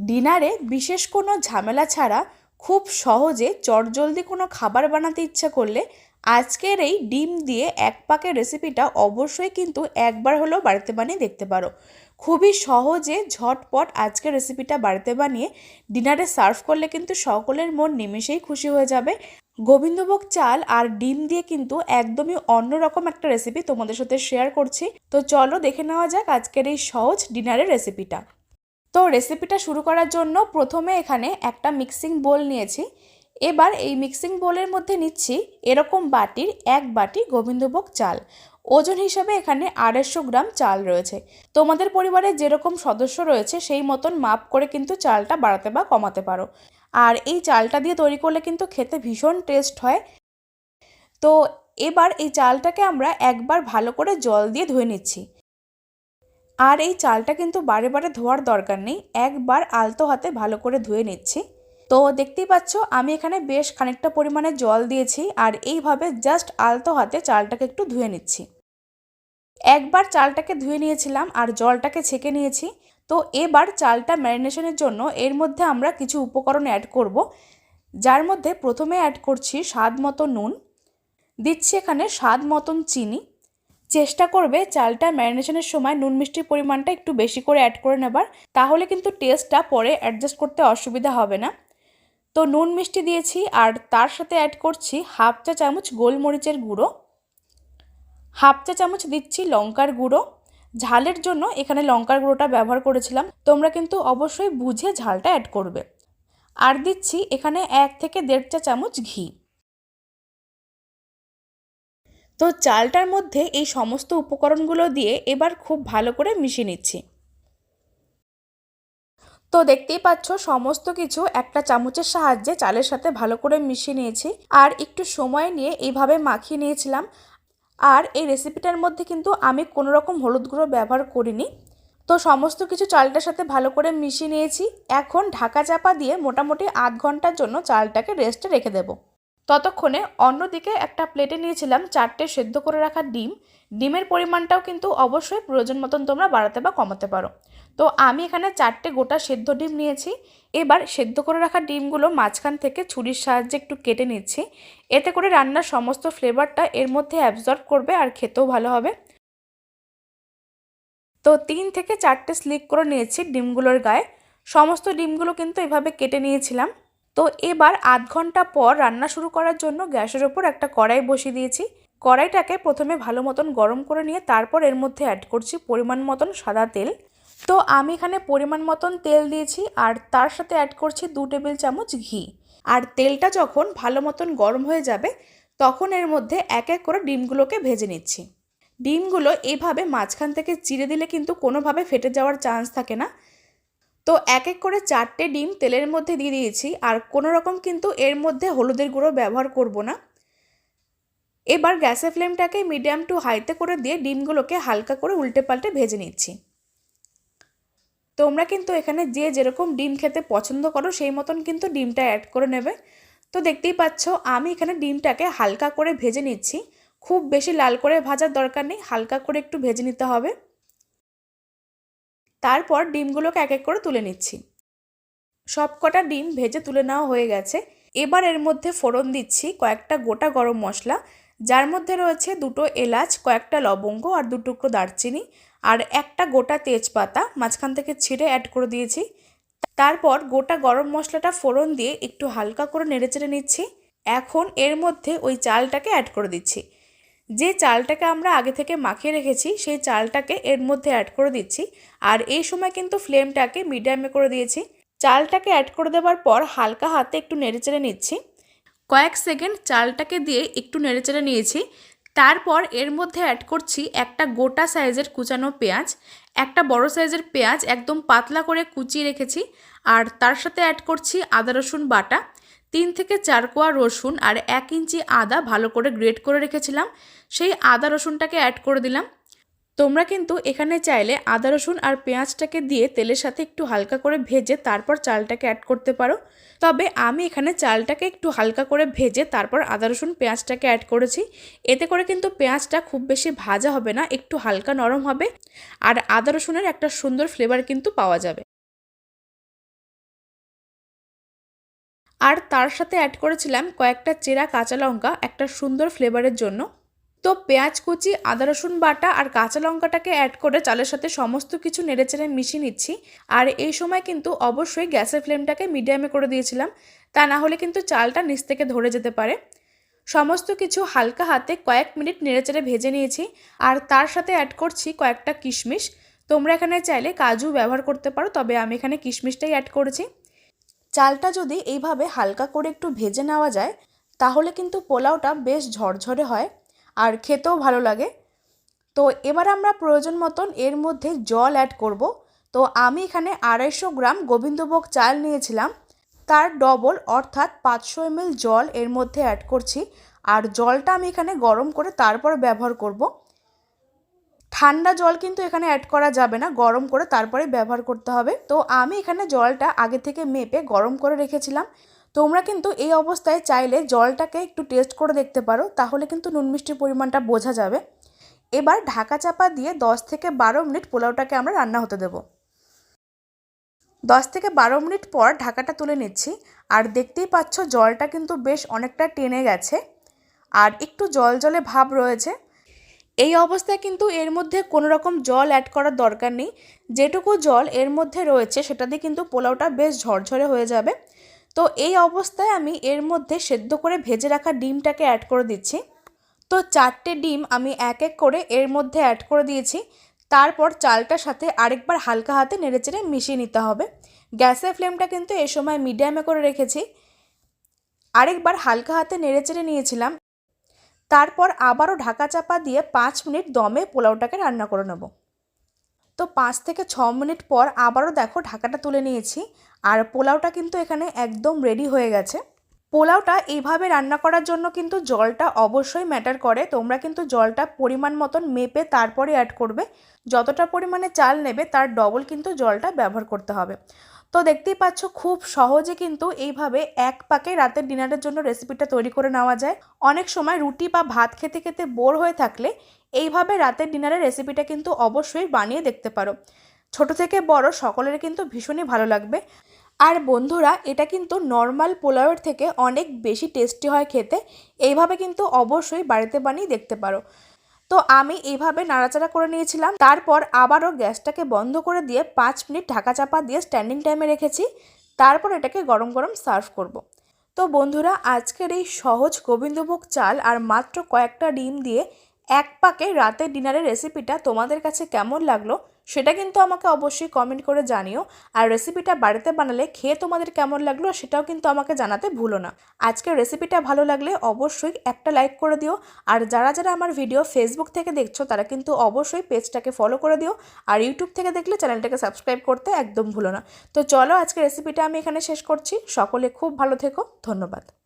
ডিনারে বিশেষ কোনো ঝামেলা ছাড়া খুব সহজে চটজলদি কোনো খাবার বানাতে ইচ্ছা করলে আজকের এই ডিম দিয়ে এক পাকের রেসিপিটা অবশ্যই কিন্তু একবার হলেও বাড়িতে বানিয়ে দেখতে পারো। খুবই সহজে ঝটপট আজকের রেসিপিটা বাড়িতে বানিয়ে ডিনারে সার্ভ করলে কিন্তু সকলের মন নিমেষেই খুশি হয়ে যাবে। গোবিন্দভোগ চাল আর ডিম দিয়ে কিন্তু একদমই অন্যরকম একটা রেসিপি তোমাদের সাথে শেয়ার করছি। তো চলো দেখে নেওয়া যাক আজকের এই সহজ ডিনারের রেসিপিটা। তো রেসিপিটা শুরু করার জন্য প্রথমে এখানে একটা মিক্সিং বোল নিয়েছি। এবার এই মিক্সিং বোলের মধ্যে নিচ্ছি এরকম বাটির এক বাটি গোবিন্দভোগ চাল। ওজন হিসাবে এখানে আড়াইশো গ্রাম চাল রয়েছে। তোমাদের পরিবারে যেরকম সদস্য রয়েছে, সেই মতন মাপ করে কিন্তু চালটা বাড়াতে বা কমাতে পারো। আর এই চালটা দিয়ে তৈরি করলে কিন্তু খেতে ভীষণ টেস্ট হয়। তো এবার এই চালটাকে আমরা একবার ভালো করে জল দিয়ে ধুয়ে নিচ্ছি। আর এই চালটা কিন্তু বারে বারে ধোয়ার দরকার নেই, একবার আলতো হাতে ভালো করে ধুয়ে নিচ্ছি। তো দেখতেই পাচ্ছ, আমি এখানে বেশ খানিকটা পরিমাণে জল দিয়েছি আর এইভাবে জাস্ট আলতো হাতে চালটাকে একটু ধুয়ে নিচ্ছি। একবার চালটাকে ধুয়ে নিয়েছিলাম আর জলটাকে ছেঁকে নিয়েছি। তো এবার চালটা ম্যারিনেশনের জন্য এর মধ্যে আমরা কিছু উপকরণ অ্যাড করব। যার মধ্যে প্রথমে অ্যাড করছি স্বাদ মতো নুন, দিচ্ছি এখানে স্বাদ মতন চিনি চেষ্টা করবে চালটা ম্যারিনেশনের সময় নুন মিষ্টির পরিমাণটা একটু বেশি করে অ্যাড করে নেবার, তাহলে কিন্তু টেস্টটা পরে অ্যাডজাস্ট করতে অসুবিধা হবে না। তো নুন মিষ্টি দিয়েছি, আর তার সাথে অ্যাড করছি হাফ চা চামচ গোলমরিচের গুঁড়ো, হাফ চা চামচ দিচ্ছি লঙ্কার গুঁড়ো। ঝালের জন্য এখানে লঙ্কার গুঁড়োটা ব্যবহার করেছিলাম, তোমরা কিন্তু অবশ্যই বুঝে ঝালটা অ্যাড করবে। আর দিচ্ছি এখানে এক থেকে দেড় চা চামচ ঘি। তো চালটার মধ্যে এই সমস্ত উপকরণগুলো দিয়ে এবার খুব ভালো করে মিশিয়ে নিচ্ছি। তো দেখতেই পাচ্ছ, সমস্ত কিছু একটা চামচের সাহায্যে চালের সাথে ভালো করে মিশিয়ে নিয়েছি। আর একটু সময় নিয়ে এইভাবে মাখিয়ে নিয়েছিলাম। আর এই রেসিপিটার মধ্যে কিন্তু আমি কোনো রকম হলুদ গুঁড়ো ব্যবহার করিনি। তো সমস্ত কিছু চালটার সাথে ভালো করে মিশিয়ে নিয়েছি। এখন ঢাকা চাপা দিয়ে মোটামুটি আধ ঘণ্টার জন্য চালটাকে রেস্টে রেখে দেবো। ততক্ষণে অন্যদিকে একটা প্লেটে নিয়েছিলাম চারটে সেদ্ধ করে রাখা ডিম। ডিমের পরিমাণটাও কিন্তু অবশ্যই প্রয়োজন মতন তোমরা বাড়াতে বা কমাতে পারো। তো আমি এখানে চারটে গোটা সেদ্ধ ডিম নিয়েছি। এবার সেদ্ধ করে রাখা ডিমগুলো মাঝখান থেকে ছুরির সাহায্যে একটু কেটে নিচ্ছি। এতে করে রান্নার সমস্ত ফ্লেভারটা এর মধ্যে অ্যাবজর্ব করবে আর খেতেও ভালো হবে। তো তিন থেকে চারটে স্লিক করে নিয়েছি ডিমগুলোর গায়ে। সমস্ত ডিমগুলো কিন্তু এভাবে কেটে নিয়েছিলাম। তো এবার আধ ঘণ্টা পর রান্না শুরু করার জন্য গ্যাসের ওপর একটা কড়াই বসিয়ে দিয়েছি। কড়াইটাকে প্রথমে ভালো মতন গরম করে নিয়ে তারপর এর মধ্যে অ্যাড করছি পরিমাণ মতন সাদা তেল। তো আমি এখানে পরিমাণ মতন তেল দিয়েছি আর তার সাথে অ্যাড করছি দু টেবিল চামচ ঘি। আর তেলটা যখন ভালো মতন গরম হয়ে যাবে, তখন এর মধ্যে এক এক করে ডিমগুলোকে ভেজে নিচ্ছি। ডিমগুলো এভাবে মাঝখান থেকে চিড়ে দিলে কিন্তু কোনোভাবে ফেটে যাওয়ার চান্স থাকে না। তো এক এক করে চারটে ডিম তেলের মধ্যে দিয়ে দিয়েছি, আর কোনো রকম কিন্তু এর মধ্যে হলুদের গুঁড়ো ব্যবহার করব না। এবার গ্যাসের ফ্লেমটাকে মিডিয়াম টু হাইতে করে দিয়ে ডিমগুলোকে হালকা করে উল্টে পাল্টে ভেজে নিচ্ছি। তোমরা কিন্তু এখানে যে যেরকম ডিম খেতে পছন্দ করো, সেই মতন কিন্তু ডিমটা অ্যাড করে নেবে। তো দেখতেই পাচ্ছ, আমি এখানে ডিমটাকে হালকা করে ভেজে নিচ্ছি। খুব বেশি লাল করে ভাজার দরকার নেই, হালকা করে একটু ভেজে নিতে হবে। তারপর ডিমগুলোকে এক এক করে তুলে নিচ্ছি। সব কটা ডিম ভেজে তুলে নেওয়া হয়ে গেছে। এবার এর মধ্যে ফোড়ন দিচ্ছি কয়েকটা গোটা গরম মশলা, যার মধ্যে রয়েছে দুটো এলাচ, কয়েকটা লবঙ্গ আর দু টুকরো দারচিনি আর একটা গোটা তেজপাতা, মাঝখান থেকে ছিঁড়ে অ্যাড করে দিয়েছি। তারপর গোটা গরম মশলাটা ফোড়ন দিয়ে একটু হালকা করে নেড়েচেড়ে নিচ্ছি। এখন এর মধ্যে ওই চালটাকে অ্যাড করে দিচ্ছি। যে চালটাকে আমরা আগে থেকে মাখিয়ে রেখেছি, সেই চালটাকে এর মধ্যে অ্যাড করে দিচ্ছি। আর এই সময় কিন্তু ফ্লেমটাকে মিডিয়ামে করে দিয়েছি। চালটাকে অ্যাড করে দেওয়ার পর হালকা হাতে একটু নেড়েচেড়ে নিচ্ছি। কয়েক সেকেন্ড চালটাকে দিয়ে একটু নেড়েচেড়ে নিয়েছি। তারপর এর মধ্যে অ্যাড করছি একটা গোটা সাইজের কুচানো পেঁয়াজ। একটা বড় সাইজের পেঁয়াজ একদম পাতলা করে কুচিয়ে রেখেছি। আর তার সাথে অ্যাড করছি আদা রসুন বাটা। তিন থেকে চার কোয়া রসুন আর এক ইঞ্চি আদা ভালো করে গ্রেট করে রেখেছিলাম। সেই আদা রসুনটাকে অ্যাড করে দিলাম। তোমরা কিন্তু এখানে চাইলে আদা রসুন আর পেঁয়াজটাকে দিয়ে তেলের সাথে একটু হালকা করে ভেজে তারপর চালটাকে অ্যাড করতে পারো। তবে আমি এখানে চালটাকে একটু হালকা করে ভেজে তারপর আদা রসুন পেঁয়াজটাকে অ্যাড করেছি। এতে করে কিন্তু পেঁয়াজটা খুব বেশি ভাজা হবে না, একটু হালকা নরম হবে। আর আদা রসুনের একটা সুন্দর ফ্লেভার কিন্তু পাওয়া যাবে। আর তার সাথে অ্যাড করেছিলাম কয়েকটা চেরা কাঁচা লঙ্কা, একটা সুন্দর ফ্লেভারের জন্য। তো পেঁয়াজ কুচি, আদা রসুন বাটা আর কাঁচা লঙ্কাটাকে অ্যাড করে চালের সাথে সমস্ত কিছু নেড়েচেড়ে মিশিয়ে নিচ্ছি। আর এই সময় কিন্তু অবশ্যই গ্যাসের ফ্লেমটাকে মিডিয়ামে করে দিয়েছিলাম। তা না হলে কিন্তু চালটা নিচ থেকে ধরে যেতে পারে। সমস্ত কিছু হালকা হাতে কয়েক মিনিট নেড়েচেড়ে ভেজে নিয়েছি। আর তার সাথে অ্যাড করছি কয়েকটা কিশমিশ। তোমরা এখানে চাইলে কাজু ব্যবহার করতে পারো, তবে আমি এখানে কিশমিশটাই অ্যাড করেছি। চালটা যদি এইভাবে হালকা করে একটু ভেজে নেওয়া যায়, তাহলে কিন্তু পোলাওটা বেশ ঝরঝরে হয় আর খেতেও ভালো লাগে। তো এবার আমরা প্রয়োজন মতন এর মধ্যে জল অ্যাড করব। তো আমি এখানে আড়াইশো গ্রাম গোবিন্দভোগ চাল নিয়েছিলাম। তার ডবল অর্থাৎ পাঁচশো এমএল জল এর মধ্যে অ্যাড করছি। আর জলটা আমি এখানে গরম করে তারপর ব্যবহার করব। ঠান্ডা জল কিন্তু এখানে অ্যাড করা যাবে না, গরম করে তারপরে ব্যবহার করতে হবে। তো আমি এখানে জলটা আগে থেকে মেপে গরম করে রেখেছিলাম। তোমরা কিন্তু এই অবস্থায় চাইলে জলটাকে একটু টেস্ট করে দেখতে পারো, তাহলে কিন্তু নুন মিষ্টির পরিমাণটা বোঝা যাবে। এবার ঢাকা চাপা দিয়ে 10 থেকে বারো মিনিট পোলাওটাকে আমরা রান্না হতে দেব। দশ থেকে বারো মিনিট পর ঢাকাটা তুলে নিচ্ছি, আর দেখতেই পাচ্ছ জলটা কিন্তু বেশ অনেকটা টেনে গেছে। আর একটু জল জলে ভাব রয়েছে এই অবস্থায় কিন্তু এর মধ্যে কোনো রকম জল অ্যাড করার দরকার নেই। যেটুকু জল এর মধ্যে রয়েছে, সেটা দিয়ে কিন্তু পোলাওটা বেশ ঝরঝরে হয়ে যাবে। তো এই অবস্থায় আমি এর মধ্যে সেদ্ধ করে ভেজে রাখা ডিমটাকে অ্যাড করে দিচ্ছি। তো চারটে ডিম আমি এক এক করে এর মধ্যে অ্যাড করে দিয়েছি। তারপর চালটার সাথে আরেকবার হালকা হাতে নেড়েচেড়ে মিশিয়ে নিতে হবে। গ্যাসের ফ্লেমটা কিন্তু এ সময় মিডিয়ামে করে রেখেছি। আরেকবার হালকা হাতে নেড়েচেড়ে নিয়েছিলাম। তারপর আবারও ঢাকা চাপা দিয়ে পাঁচ মিনিট দমে পোলাওটাকে রান্না করে নেব। তো পাঁচ থেকে ছ মিনিট পর আবারও দেখো ঢাকাটা তুলে নিয়েছি, আর পোলাওটা কিন্তু এখানে একদম রেডি হয়ে গেছে। পোলাওটা এইভাবে রান্না করার জন্য কিন্তু জলটা অবশ্যই ম্যাটার করে। তোমরা কিন্তু জলটা পরিমাণ মতন মেপে তারপরে অ্যাড করবে। যতটা পরিমাণে চাল নেবে, তার ডবল কিন্তু জলটা ব্যবহার করতে হবে। তো দেখতেই পাচ্ছ, খুব সহজে কিন্তু এইভাবে এক পাকে রাতের ডিনারের জন্য রেসিপিটা তৈরি করে নেওয়া যায়। অনেক সময় রুটি বা ভাত খেতে খেতে বোর হয়ে থাকলে এইভাবে রাতের ডিনারের রেসিপিটা কিন্তু অবশ্যই বানিয়ে দেখতে পারো। ছোট থেকে বড় সকলের কিন্তু ভীষণই ভালো লাগবে। আর বন্ধুরা, এটা কিন্তু নর্মাল পোলাওয়ের থেকে অনেক বেশি টেস্টি হয় খেতে। এইভাবে কিন্তু অবশ্যই বাড়িতে বানিয়ে দেখতে পারো। তো আমি এইভাবে নাড়াচাড়া করে নিয়েছিলাম। তারপর আবারও গ্যাসটাকে বন্ধ করে দিয়ে পাঁচ মিনিট ঢাকা চাপা দিয়ে স্ট্যান্ডিং টাইমে রেখেছি। তারপর এটাকে গরম গরম সার্ভ করব। তো বন্ধুরা, আজকের এই সহজ গোবিন্দভোগ চাল আর মাত্র কয়েকটা ডিম দিয়ে এক পাকে রাতে ডিনারের রেসিপিটা তোমাদের কাছে কেমন লাগল? সেটা কিন্তু আমাকে অবশ্যই কমেন্ট করে জানিও। আর রেসিপিটা বাড়িতে বানালে খেয়ে তোমাদের কেমন লাগল সেটাও কিন্তু আমাকে জানাতে ভুলো না। আজকের রেসিপিটা ভালো লাগলে অবশ্যই একটা লাইক করে দিও। আর যারা যারা আমার ভিডিও ফেসবুক থেকে দেখছ, তারা কিন্তু অবশ্যই পেজটাকে ফলো করে দিও। আর ইউটিউব থেকে দেখলে চ্যানেলটাকে সাবস্ক্রাইব করতে একদম ভুলো না। তো চলো আজকে রেসিপিটা আমি এখানে শেষ করছি। সকলে খুব ভালো থেকো। ধন্যবাদ।